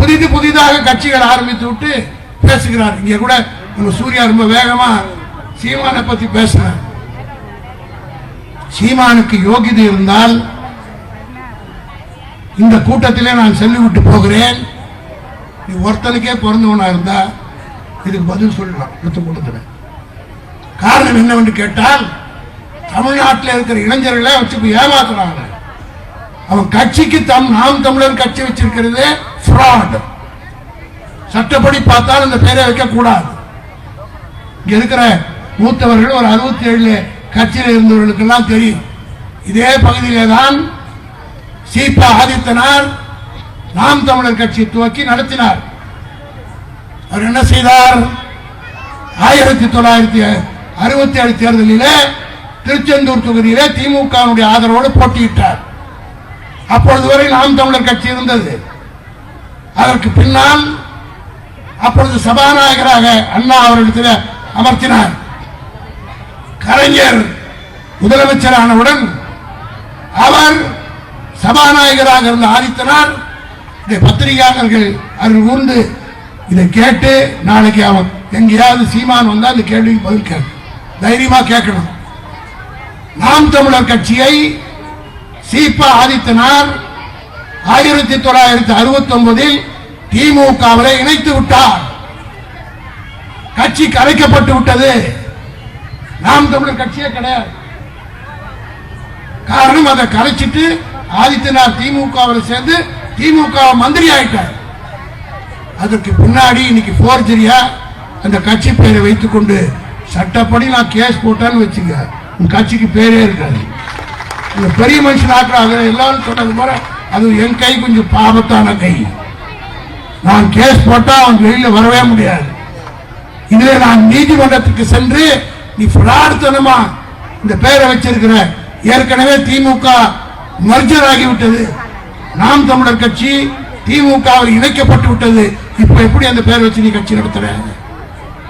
புதிது புதிதாக கட்சிகள் ஆரம்பித்து விட்டு பேசுகிறார். இங்க கூட நம்ம சூர்யா ரொம்ப வேகமா சீமானை பத்தி பேசினார் சீமானுக்கு யோகிதை இருந்தால் இந்த கூட்டத்திலே நான் சொல்லிவிட்டு போகிறேன். நீ ஒருத்தனுக்கே பிறந்தவனா இருந்தா இதுக்கு பதில் சொல்லலாம். அடுத்த கூட்டத்தில் காரணம் என்னவென்று கேட்டால் தமிழ்நாட்டில் இருக்கிற இளைஞர்களை வச்சு ஏமாத்துறாங்க. அவன் கட்சிக்கு தம் நாம் தமிழர் கட்சி வச்சிருக்கிறது fraud. சட்டப்படி பார்த்தால் அந்த பெயரை வைக்க கூடாது இங்க இருக்கிற மூத்தவர்கள் ஒரு அறுபத்தி ஏழு கட்சியில் இருந்தவர்களுக்கெல்லாம் தெரியும். இதே பகுதியிலே தான் சீபா ஆதித்தனார் நாம் தமிழர் கட்சி துவக்கி நடத்தினார். அவர் என்ன செய்தார்? ஆயிரத்தி தொள்ளாயிரத்தி அறுபத்தி ஏழு தேர்தலிலே திருச்செந்தூர் தொகுதியிலே திமுகவுடைய ஆதரவோடு போட்டியிட்டார். அப்பொழுது வரை நாம் தமிழர் கட்சி இருந்தது. அதற்கு பின்னால் அப்பொழுது சபாநாயகராக அண்ணா அவரிடத்தில் அமர்த்தினார். கலைஞர் முதலமைச்சரானவுடன் அவர் சபாநாயகராக இருந்த ஆதித்தனார் இதை பத்திரிகையாளர்கள் அருள் கூர்ந்து இதை கேட்டு நாளைக்கு அவன் எங்கேயாவது சீமான் வந்தால் இந்த கேள்விக்கு பதில் கேட்கணும் தைரியமாக கேட்கணும். நாம் தமிழர் கட்சியை சீபா ஆதித்தனார் ஆயிரத்தி தொள்ளாயிரத்தி அறுபத்தி ஒன்பதில் திமுகவிலே இணைத்து விட்டார். கட்சி கலைக்கப்பட்டு விட்டது. நாம் தமிழர் கட்சியே கிடையாது. காரணம் அதை கலைச்சிட்டு ஆதித்யநாத் திமுகவில் சேர்ந்து திமுக மந்திரி ஆயிட்டார். அதற்கு பின்னாடி இன்னைக்கு போர்ஜரியா அந்த கட்சி பேரை வைத்துக்கொண்டு சட்டப்படி நான் கேஸ் போட்டேன்னு வச்சுங்க. உன் கட்சிக்கு பேரே இருக்காது. இந்த பெரிய மனுஷன் ஆக்குறாங்க. எல்லாரும் சொன்னது போல அது என் கை கொஞ்சம் பாபத்தான கை. நான் கேஸ் போட்டா அவன் வெளியில வரவே முடியாது. இதுல நான் நீதிமன்றத்துக்கு சென்று நீ பிரார்த்தனமா இந்த பெயரை வச்சிருக்கிற. ஏற்கனவே திமுக மர்ஜர் ஆகிவிட்டது. நாம் தமிழர் கட்சி திமுகவில் இணைக்கப்பட்டு விட்டது. இப்ப எப்படி அந்த பெயர் வச்சு நீ கட்சி நடத்துற?